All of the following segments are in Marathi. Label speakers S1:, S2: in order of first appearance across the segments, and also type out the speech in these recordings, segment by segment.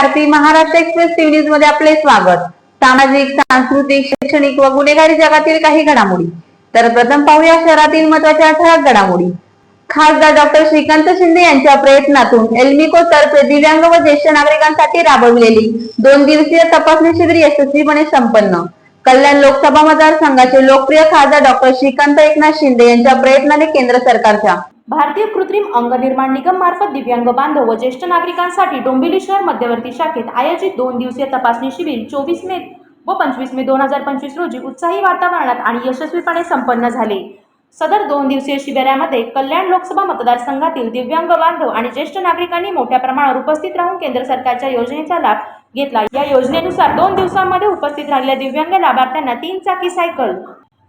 S1: आरती महाराष्ट्र एक्सप्रेस टीव्ही न्यूजमध्ये आपले स्वागत. सामाजिक सांस्कृतिक शैक्षणिक व गुन्हेगारी जगातील काही घडामोडी. तर प्रथम पाहूया शहरातील महत्त्वाच्या ठळक घडामोडी. खासदार डॉक्टर श्रीकांत शिंदे यांच्या प्रयत्नातून एल्मिको तर्फे दिव्यांग व ज्येष्ठ नागरिकांसाठी राबविलेली दोन दिवसीय तपासणी शिबिर यशस्वीपणे संपन्न. कल्याण लोकसभा मतदारसंघाचे लोकप्रिय खासदार डॉक्टर श्रीकांत एकनाथ शिंदे यांच्या प्रयत्नाने केंद्र सरकारच्या
S2: भारतीय कृत्रिम अंग निर्माण निगम मार्फत दिव्यांग बांधव व ज्येष्ठ नागरिकांसाठी डोंबिवली शहर मध्यवर्ती शाखेत आयोजित दोन दिवसीय तपासणी शिबिर चोवीस मे व पंचवीस मे दोन हजार पंचवीस रोजी उत्साही वातावरणात आणि यशस्वीपणे संपन्न झाले. सदर दोन दिवसीय शिबिरामध्ये कल्याण लोकसभा मतदारसंघातील दिव्यांग बांधव आणि ज्येष्ठ नागरिकांनी मोठ्या प्रमाणावर उपस्थित राहून केंद्र सरकारच्या योजनेचा लाभ घेतला. या योजनेनुसार दोन दिवसांमध्ये उपस्थित राहिलेल्या दिव्यांग लाभार्थ्यांना तीन चाकी सायकल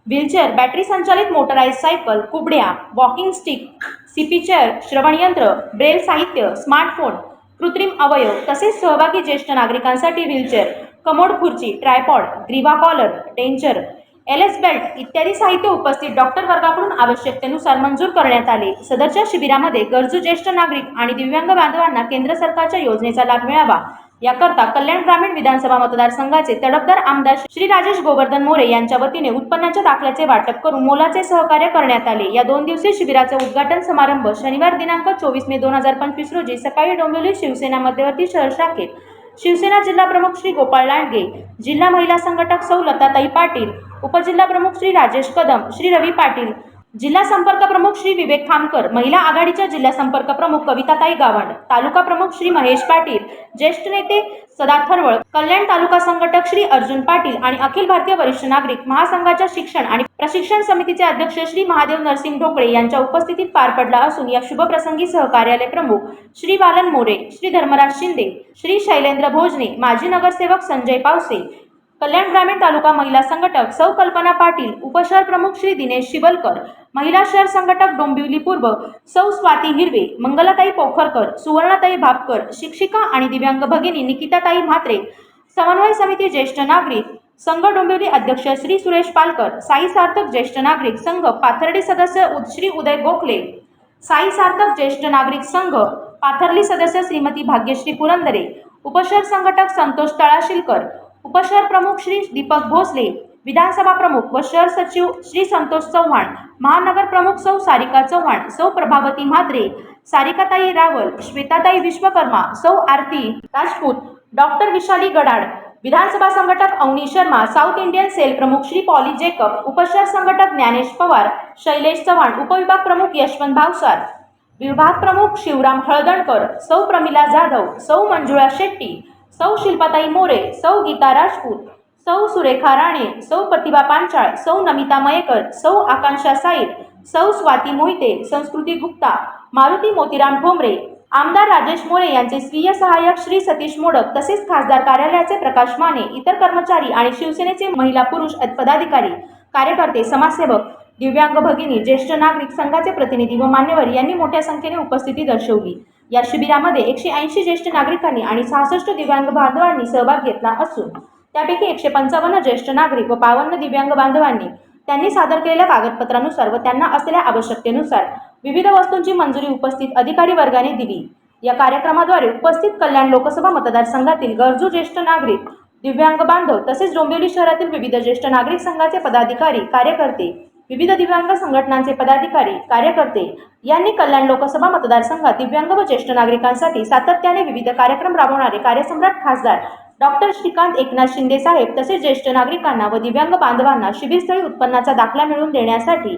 S2: व्हीलचेअर बॅटरी संचालित मोटराईज सायकल कुबड्या वॉकिंग स्टिक सीपी चेअर श्रवणयंत्र ब्रेल साहित्य स्मार्टफोन कृत्रिम अवयव तसेच सहभागी ज्येष्ठ नागरिकांसाठी व्हीलचेअर कमोड खुर्ची ट्रायपॉड ग्रीवा कॉलर टेंचर एल एस बेल्ट इत्यादी साहित्य उपस्थित डॉक्टर वर्गाकडून आवश्यकतेनुसार मंजूर करण्यात आले. सदरच्या शिबिरामध्ये गरजू ज्येष्ठ नागरिक आणि दिव्यांग बांधवांना केंद्र सरकारच्या योजनेचा लाभ मिळावा. याकरता कल्याण ग्रामीण विधानसभा मतदारसंघाचे तडफदार आमदार श्री राजेश गोवर्धन मोरे यांच्या वतीने उत्पन्नाच्या दाखल्याचे वाटप करून मोलाचे सहकार्य करण्यात आले. या दोन दिवसीय शिबिराचे उद्घाटन समारंभ शनिवार दिनांक चोवीस मे दोन हजार पंचवीस रोजी सकाळी डोंबिवली शिवसेना मध्यवर्ती शहर शाखेत शिवसेना जिल्हा प्रमुख श्री गोपाळ लांडगे जिल्हा महिला संघटक सौ लताताई पाटील उपजिल्हा प्रमुख श्री राजेश कदम श्री रवी पाटील जिल्हा संपर्क प्रमुख श्री विवेक खामकर महिला आघाडीच्या जिल्हा संपर्क प्रमुख कविताताई गावंड तालुका प्रमुख श्री महेश पाटील ज्येष्ठ नेते सदा थरवळ कल्याण तालुका संघटक श्री अर्जुन पाटील आणि अखिल भारतीय वरिष्ठ नागरिक महासंघाच्या शिक्षण आणि प्रशिक्षण समितीचे अध्यक्ष श्री महादेव नरसिंग ढोकळे यांच्या उपस्थितीत पार पडला असून या शुभप्रसंगी सहकार्यालय प्रमुख श्री बालन मोरे श्री धर्मराज शिंदे श्री शैलेंद्र भोजने माजी नगरसेवक संजय पावसे कल्याण ग्रामीण तालुका महिला संघटक सौ कल्पना पाटील उपशहर प्रमुख श्री दिनेश शिबलकर महिला शहर संघटक डोंबिवली पूर्व सौ स्वाती हिरवे मंगलाताई पोखरकर सुवर्णाताई भापकर शिक्षिका आणि दिव्यांग भगिनी निकिताताई म्हात्रे समन्वय समिती ज्येष्ठ नागरिक संघ डोंबिवली अध्यक्ष श्री सुरेश पालकर साई सार्थक ज्येष्ठ नागरिक संघ पाथर्डी सदस्य उद- श्री उदय गोखले साई सार्थक ज्येष्ठ नागरिक संघ पाथर्ली सदस्य श्रीमती भाग्यश्री पुरंदरे उपशहर संघटक संतोष तळाशिलकर उपशहर प्रमुख श्री दीपक भोसले विधानसभा प्रमुख व शहर सचिव श्री संतोष चव्हाण महानगर प्रमुख सौ सारिका चव्हाण सौ प्रभावती म्हात्रे सारिकाताई रावल श्वेताताई विश्वकर्मा सौ आरती राजपूत डॉक्टर विशाली गडाड विधानसभा संघटक Avani Sharma south Indian cell प्रमुख श्री पॉली जेकब उपशहर संघटक ज्ञानेश पवार शैलेश चव्हाण उपविभाग प्रमुख यशवंत भावसार विभाग प्रमुख शिवराम हळदणकर सौ प्रमिला जाधव सौ मंजुळा शेट्टी सौ शिल्पाताई मोरे सौ गीता राजपूत सौ सुरेखा राणे सौ प्रतिभा पांचाळ सौ नमिता मयेकर सौ आकांक्षा साईर सौ स्वाती मोहिते संस्कृती गुप्ता मारुती मोतीराम ठोंबरे आमदार राजेश मोरे यांचे स्वीय सहाय्यक श्री सतीश मोडक तसेच खासदार कार्यालयाचे प्रकाश माने इतर कर्मचारी आणि शिवसेनेचे महिला पुरुष पदाधिकारी कार्यकर्ते समाजसेवक दिव्यांग भगिनी ज्येष्ठ नागरिक संघाचे प्रतिनिधी व मान्यवर यांनी मोठ्या संख्येने उपस्थिती दर्शवली. या शिबिरामध्ये एकशे ऐंशी ज्येष्ठ नागरिकांनी आणि सहासष्ट दिव्यांग बांधवांनी सहभाग घेतला असून त्यापैकी एकशे पंचावन्न ज्येष्ठ नागरिक व बावन्न दिव्यांग बांधवांनी त्यांनी सादर केलेल्या कागदपत्रानुसार व त्यांना असलेल्या आवश्यकतेनुसार विविध वस्तूंची मंजुरी उपस्थित अधिकारी वर्गाने दिली. या कार्यक्रमाद्वारे उपस्थित कल्याण लोकसभा मतदारसंघातील गरजू ज्येष्ठ नागरिक दिव्यांग बांधव तसेच डोंबिवली शहरातील विविध ज्येष्ठ नागरिक संघाचे पदाधिकारी कार्यकर्ते विविध दिव्यांग संघटनांचे पदाधिकारी कार्यकर्ते यांनी कल्याण लोकसभा मतदारसंघात दिव्यांग व ज्येष्ठ नागरिकांसाठी सातत्याने विविध कार्यक्रम राबवणारे कार्यसम्राट खासदार डॉक्टर श्रीकांत एकनाथ शिंदे साहेब तसेच ज्येष्ठ नागरिकांना व दिव्यांग बांधवांना शिबिरस्थळी उत्पन्नाचा दाखला मिळवून देण्यासाठी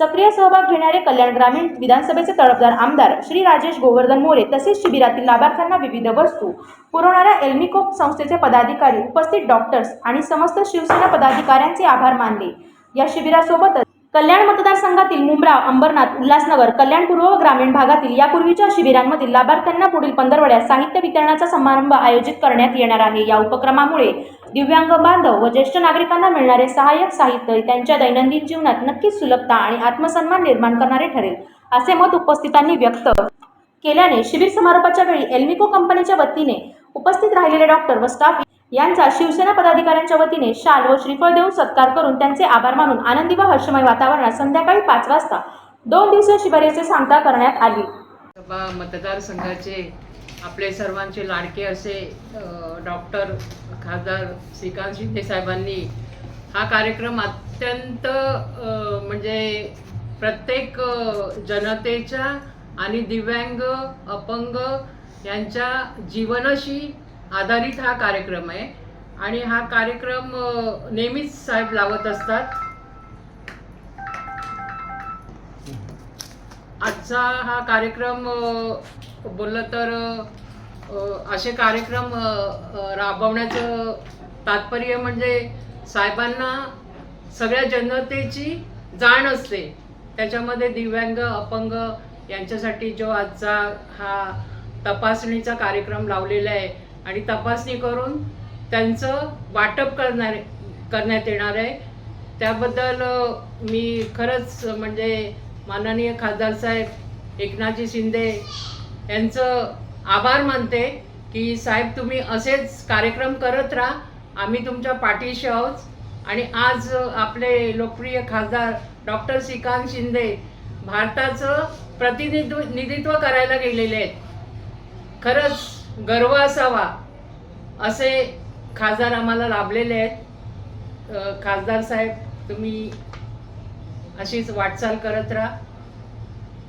S2: सक्रिय सहभाग घेणारे कल्याण ग्रामीण विधानसभेचे तळपदार आमदार श्री राजेश गोवर्धन मोरे तसेच शिबिरातील लाभार्थ्यांना विविध वस्तू पुरवणाऱ्या एल्मिकोप संस्थेचे पदाधिकारी उपस्थित डॉक्टर्स आणि समस्त शिवसेना पदाधिकाऱ्यांचे आभार मानले. या शिबिरासोबतच कल्याण मतदारसंघातील मुंब्रा अंबरनाथ उल्हासनगर कल्याण पूर्व व ग्रामीण भागातील यापूर्वीच्या शिबिरांमधील लाभार्थ्यांना पुढील पंधरवड्यात साहित्य वितरणाचा समारंभ आयोजित करण्यात येणार आहे. या उपक्रमामुळे दिव्यांग बांधव व ज्येष्ठ नागरिकांना मिळणारे सहाय्यक साहित्य त्यांच्या दैनंदिन जीवनात नक्कीच सुलभता आणि आत्मसन्मान निर्माण करणारे ठरेल असे मत उपस्थितांनी व्यक्त केल्याने शिबिर समारोपाच्या वेळी एल्मिको कंपनीच्या वतीने उपस्थित राहिलेले डॉक्टर व स्टाफ यांचा शिवसेना पदाधिकाऱ्यांच्या वतीने शाल व श्रीफळ देऊन सत्कार करून त्यांचे आभार मानून आनंदी व हर्षमय वातावरणात संध्याकाळी पाच वाजता दोन दिवसीय शिबिराचे सांगता करण्यात आली.
S3: सभा मतदारसंघाचे आपले सर्वांचे लाडके असे डॉक्टर खासदार श्रीकांत शिंदे साहेबांनी हा कार्यक्रम अत्यंत म्हणजे प्रत्येक जनतेच्या आणि दिव्यांग अपंग यांच्या जीवनाशी आधारित हा कार्यक्रम आहे. आणि हा कार्यक्रम नेहमीच साहेब लावत असतात. आजचा हा कार्यक्रम बोललं तर असे कार्यक्रम राबवण्याचं तात्पर्य म्हणजे साहेबांना सगळ्या जनतेची जाण असते. त्याच्यामध्ये दिव्यांग अपंग यांच्यासाठी जो आजचा हा तपासणीचा कार्यक्रम लावलेला आहे आणि तपासणी करून त्यांचं वाटप करणार करण्यात येणार आहे. त्याबद्दल मी खरंच म्हणजे माननीय खासदार साहेब एकनाथजी शिंदे यांचं आभार मानते की साहेब तुम्ही असेच कार्यक्रम करत राहा. आम्ही तुमच्या पाठीशी आहोत. आणि आज आपले लोकप्रिय खासदार डॉक्टर श्रीकांत शिंदे भारताचं प्रतिनिधित्व निधित्व करायला गेलेले आहेत. खरंच गर्व असावा असे खासदार आम्हाला लाभलेले आहेत. खासदार साहेब तुम्ही अशीच वाटचाल करत राहा.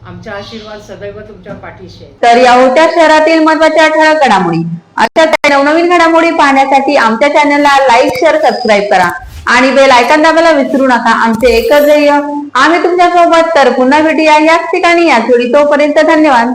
S3: आमचा आशीर्वाद सदैव तुमच्या पाठीशी
S1: तर या होत्या शहरातील महत्त्वाच्या ठळक घडामोडी. अशा नवनवीन घडामोडी पाहण्यासाठी आमच्या चॅनलला लाईक शेअर सबस्क्राईब करा. आणि बेल आयकॉन दाबायला विसरू नका. आमचे एकच ध्येय आम्ही तुमच्यासोबत तर पुन्हा भेटूया. याच ठिकाणी या थोडी तोपर्यंत धन्यवाद.